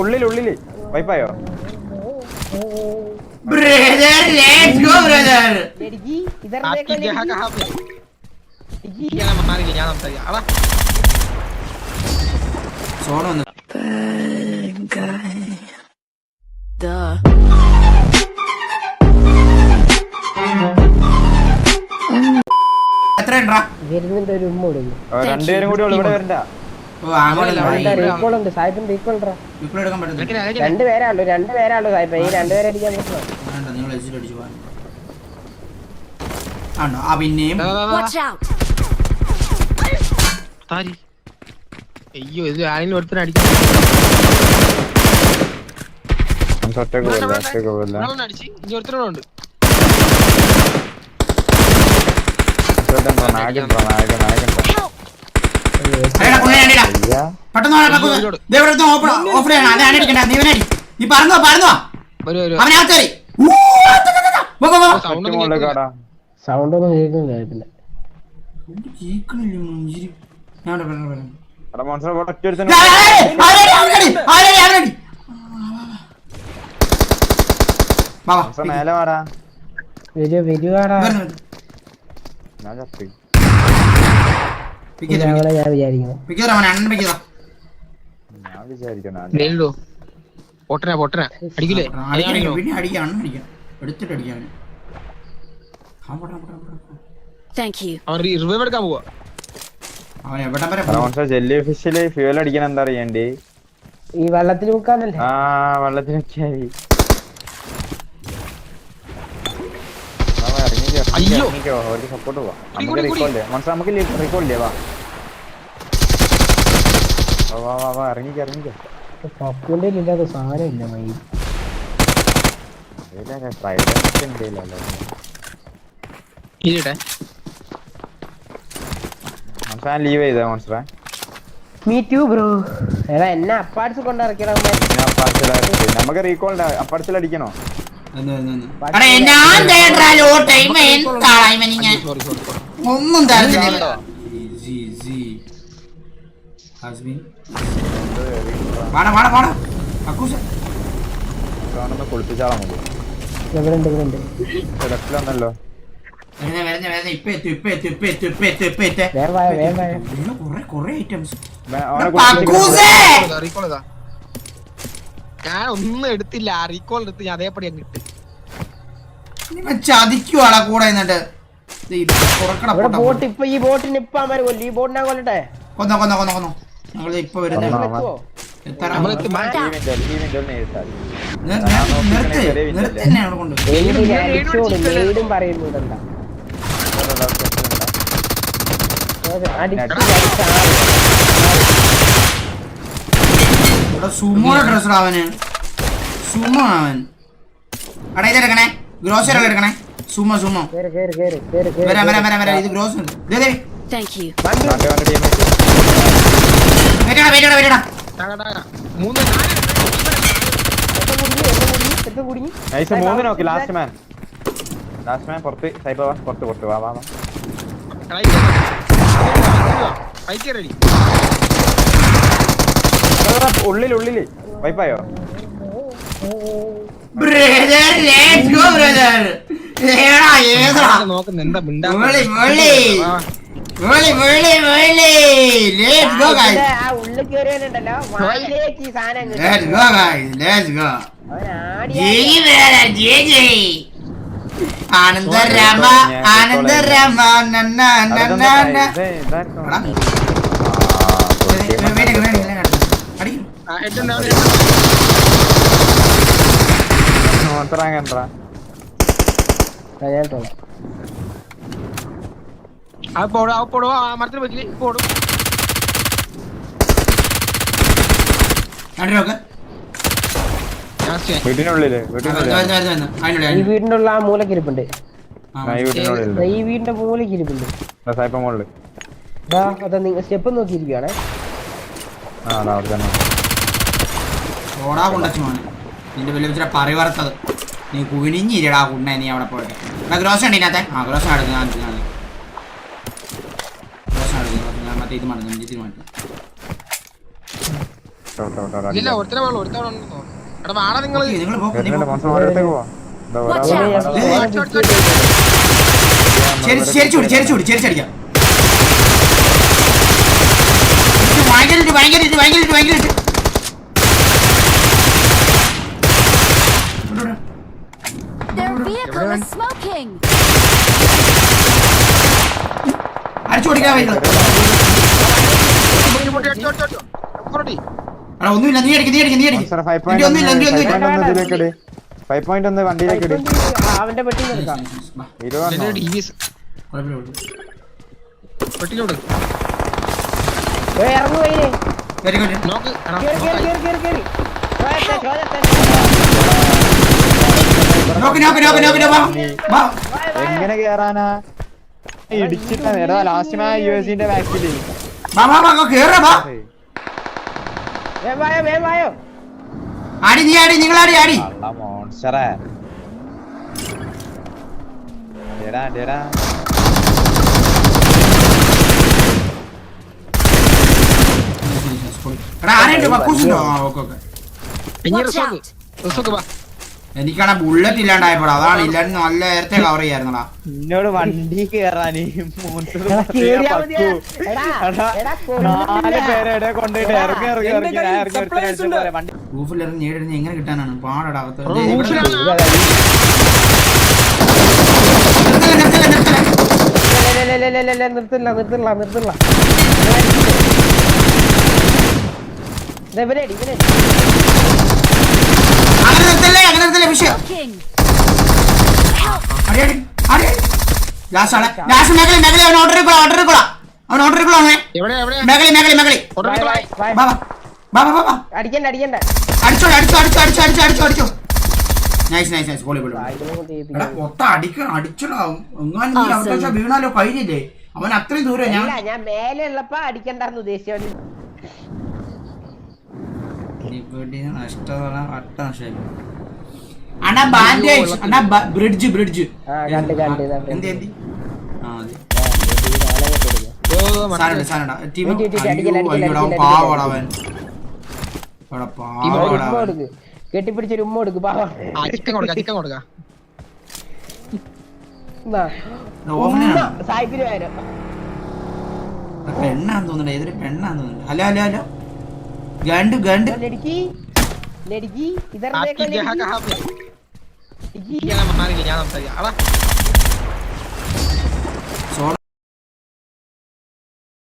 ഉള്ളിൽ ഉള്ളില് വൈപ്പായോ brother let's go brother लड़की इधर आपकी देखो जगह लड़की कहाँ पे लड़की क्या नाम हमारे लिए नाम बताइए अड़ा സോണ വന്നു എത്ര ഉണ്ടാ വരുന്നുണ്ട് ഒരു ഉമ്മ കൊടുക്കും രണ്ടുപേരും കൂടി ഉള്ളു ഇവിടെ വരണ്ട ഓ അങ്ങോട്ടല്ല റീകോൾ ഉണ്ട്. സായിപ്പും റീകോൾ എടുക്കാൻ പറ്റത്തില്ല. രണ്ട് പേരാളു രണ്ട് പേരാളു സായിപ്പ. ഈ രണ്ടുപേരെ അടിക്കാൻ പറ്റുമോ പിന്നെയും. താരി. അയ്യോ ഇത് ആരെങ്കിലും ഒരുത്തനെ അടിക്കും ഒറ്റയ്ക്ക് പോകില്ല ഒറ്റയ്ക്ക് പോകില്ല ഒരാളെന്നെ അടിച്ച്. ഇനി ഒരുത്തനോട് നായകൻ നായകൻ നായകൻ അയ്യടാ കുഞ്ഞെ അടിടാ അയ്യാ പെട്ടെന്ന് വാ, പെട്ടെന്ന്. ദേ ഇവിടെ ഒരുത്തൻ ഓപ്പൺ ഓഫ് ചെയ്യണം അത് അടിക്കണ്ട നീ ഇവനെ നീ പറന്നോ പറന്നോ. ഒരു ഒരു അവനകത്ത് കയറി. ഊ, അത്ത, അത്ത, അത്ത. പോ, പോ, പോ. സൗണ്ട് ഒന്നും കേൾക്കുന്നില്ല. ഞാൻ മേലെ വാടാ. വരുവ വരുവാടാ. ഞാൻ ചത്തി പൊട്ടനാ പൊട്ടനാ. അടിക്കില്ലേ? പിന്നെ അടിക്കാം അണ്ണൻ അടിക്കാം എടുത്തിട്ട് അടിക്കാം അവനെ. ആ, പോട്ടെ, പോട്ടെ, പോട്ടെ, പോട്ടെ. Thank you. അവൻ റിവൈവ് എടുക്കാൻ പോവാ. അവൻ എവിടം വരെ എടാ ജെല്ലി ഫിഷിൽ ഫ്യൂൽ അടിക്കാൻ എന്താ അറിയണ്ടേ? ഈ വെള്ളത്തിൽ മുക്കാനല്ലേ? ആ വെള്ളത്തിനൊക്കെയായി അയ്യോ. ഒരു സപ്പോർട്ട് പോവാം. നമുക്ക്. റീകോൾ മോൺസ്റ്റർ നമുക്ക് റീകോൾ ഇല്ലേ വാ വാ, വാ വാ വാ ഇറങ്ങിക്കോ. ഇറങ്ങിക്കോ പപ്പുന്റെ ഇല്ലാത്ത സാധനം ഇല്ല മൈ. ഫ്രൈഡേ ഉണ്ടല്ലോ ഇരിട്ടെ മോൺസ്റ്റർ ലീവ് ചെയ്തേ മോൺസ്റ്ററെ മീ ടു ബ്രോ എടാ എന്നെ അപ്പാർട്സ് കൊണ്ട് ഇറക്കിയടാ നമുക്ക് റീകോൾ അടിക്കണോ? ഞാൻ സോറി ഒന്നും Hasbin. വാടാ വാടാ വാടാ. അക്കൂസ. ഒന്ന് കുളിപ്പിച്ചാളാ മതി. ഇവിടെ ഉണ്ട് ലെഫ്റ്റിലൊന്നല്ലോ വരുന്നേ വരുന്നേ വരുന്നേ. ഇപ്പൊ എത്തും ഇപ്പൊ എത്തും ഇപ്പൊ എത്തും ഇപ്പൊ എത്തും ഇപ്പൊ എത്തും. കുറെ കുറെ ഐറ്റംസ് ഞാൻ ഒന്നും എടുത്തില്ല. റീകോൾ എടുത്ത് ഞാൻ അതേപടി അങ്ങ് ഇട്ട്. ഇവൻ ചതിക്കുവാടാ കൂടെ ഇപ്പൊ ഈ ബോട്ടിന് ഇപ്പൊ ഈ ബോട്ടിനെ കൊല്ലട്ടെ? കൊന്നോ കൊന്നോ കൊന്നോ കൊന്നോ. ഞങ്ങൾ ഇപ്പൊ വരുന്നേ? എത്ര നിർത്ത് നിർത്ത് തന്നെ അവിടെ കൊണ്ട് ആറ്. ഇവിടെ സുമോടെ ഡ്രസ്സടാ അവന്. സുമോ അവൻ. അടാ ഇതെടുക്കണേ ഗ്രോസറി എടുക്കണേ. Sumo Sumo. വരാം വരാം വരാം വരാം. ഇത് ഗ്രോസറി എത്ര കുടുങ്ങി നൈസ് മൂന്ന് നോക്കി ലാസ്റ്റ് മാൻ ലാസ്റ്റ് മാൻ പുറത്ത് സൈബർ വാ പുറത്ത് പുറത്ത് വാ വാ ഉള്ളിൽ ഉള്ളിൽ വൈപ്പായോ ബ്രദർ ലെറ്റ്സ് ഗോ ബ്രദർ ഏടാ ഏതാ? നോക്കുന്ന എന്താ മിണ്ടാ വിളി വിളി വിളി വിളി വിളി. ലെറ്റ്സ് ഗോ ഗൈസ് ആ ഉള്ളിൽ കയറിയാലുണ്ടല്ലോ വായിലേക്ക് ഈ സാധനം അങ്ങ് let's go guys let's go ജീ ജയ് ജീ ജയ് ജയ്. ആനന്ദരാമ ആനന്ദരാമ നന്ന നന്ന നന്ന മോൺസ്റ്ററാങ്ങണ്ടാ ആ, ഞാൻ തോന്നും. അത് പോടും അത് പോടും. ആ പോടും. വീട്ടിനുള്ളിൽ ഈ വീടിന്റെ ഉള്ള ആ മൂലക്കിരിപ്പുണ്ട്. ആ, ഈ വീടിന്റെ മൂലക്കിരിപ്പുണ്ട്. അതാ നിങ്ങൾ സ്റ്റെപ്പ് തന്നെ. ഓടാ നിന്റെ വലിയ വെച്ചിട്ട് പറി വറുത്തത് നീ കുനിഞ്ഞിരടാ കുണ്ണ നീ അവിടെ പോയിട്ട്. ഗ്രോസ് ഉണ്ട് ഇതിനകത്തെ? ആ ഗ്രോസ് എടുക്കും ഞാൻ. മറ്റേ ഇത് മടങ്ങും ഇത് മാറ്റും ഇല്ല ഒരുത്തനെ വേണം ഉണ്ടെന്ന് എടാ വാടാ നിങ്ങൾ. അടിച്ചു കൊടുക്കാൻ വൈകിട്ട് പൊട്ടി, പൊട്ടി, അടിച്ചോ, അടിച്ചോ, അടിച്ചോ. പൊട്ടി. എടാ ഒന്നുമില്ല നീ അടിക്ക് നീ അടിക്ക് നീ അടിക്ക്. ഒന്നുമില്ല ഒന്ന് ഒന്നുമില്ല. ഫൈവ് പോയിന്റ് ഒന്ന് വണ്ടിയിലേക്ക് ഇട്. അവന്റെ പെട്ടി എടുക്കാം. എങ്ങനെ കേറാനാ? ഇടിച്ചിട്ടാ ലാസ്റ്റ് മാ യു എസിന്റെ വാ, വാ, വാ, കേറ്, വാ. വേഗം വായോ. വേഗം ആടി നീ ആടി നിങ്ങൾ ആടി അടി കള്ള മോൺസ്റ്ററേ ഡേടാ ഡേടാ എടാ. ആരെയുണ്ട്? ബക്കൂസുണ്ടോ ആ ഓക്കെ ഓക്കെ. റിസോക്ക് വാ. എനിക്കാണെ ബുള്ളറ്റ് ഇല്ലാണ്ടായപ്പോടാ അതാണ് ഇല്ലാണ്ട് നല്ല നേരത്തെ കവർ ചെയ്യായിരുന്നടാ. നിന്നോട് വണ്ടി കേറാന് റൂഫിലിറങ്ങി നേടിയിരുന്ന എങ്ങനെ കിട്ടാനാണ്? പാടടാ അകത്ത്. നിർത്തല്ലേ, നിർത്തല്ലേ, നിർത്തല്ലേ. ഇവനെടി, ഇവനെടി. അങ്ങനെ നിർത്തല്ലേ അങ്ങനെ നിർത്തല്ലേ വിഷയം അടി അടി അടി. ലാസ്റ്റ് ആളെ. ലാസ്റ്റ് മേഖല മേഖല അവൻ ഓർഡർ ഇരിക്കോളാം ഓർഡർ ഇരിക്കോളാം അവൻ ഓർഡർ ഇരിക്കോളാം അവനെ. എവിടെ എവിടെ? മേഖല മേഖല മേഖല ഓർഡർ വായ, വായ, വായ. വാ വാ. വാ വാ വാ അടിക്കണ്ട അടിക്കണ്ട. അടിച്ചോ അടിച്ചോ അടിച്ചോ അടിച്ചോ അടിച്ചോ അടിച്ചോ അടിച്ചോ. നൈസ് നൈസ് നൈസ് പൊളി പൊളി അടിക്കണം എങ്ങാനും നീ വീണാലോ കഴിഞ്ഞില്ലേ? അവൻ അത്രയും ദൂരം ഞാൻ ഞാൻ മേലെ ഉള്ളപ്പോ അടിക്കണ്ടെന്ന് ഉദ്ദേശിച്ചു ഇവിടെ നഷ്ടമാണ് അട്ട നഷ്ടമായി അണ്ണാ ബാൻഡേജ് അണ്ണാ ബ്രിഡ്ജ് ബ്രിഡ്ജ്. എന്ത് എന്ത്? ആ അതെ. ടീം അയ്യോടാ പാവടാ അവൻ. എടാ പാവടാ ഉമ്മ കൊടുക്ക്. കെട്ടിപ്പിടിച്ചൊരു ഉമ്മ കൊടുക്ക് പാവ. ആ ചിക്കൻ കൊടുക്ക ചിക്കൻ കൊടുക്ക. എന്നാ, എടാ, ഉമ്മ ഓഫനാണ് സായിപ്പിന് വരും പെണ്ണാന്ന് തോന്നുന്നുണ്ട് ഏതൊരു പെണ്ണാന്ന് തോന്നുന്നുണ്ട്. Hello hello hello. ഗണ്ട് ഗണ്ട്. ലടുക്കി ലടുക്കി ഇതർ ഹാപ്പി ദേഖോ ജഹാ ലടുക്കി. ഹാപ്പി ലടുക്കി. ഞാൻ മാറിയില്ല ഞാൻ സംസാരിക്കാം. അടാ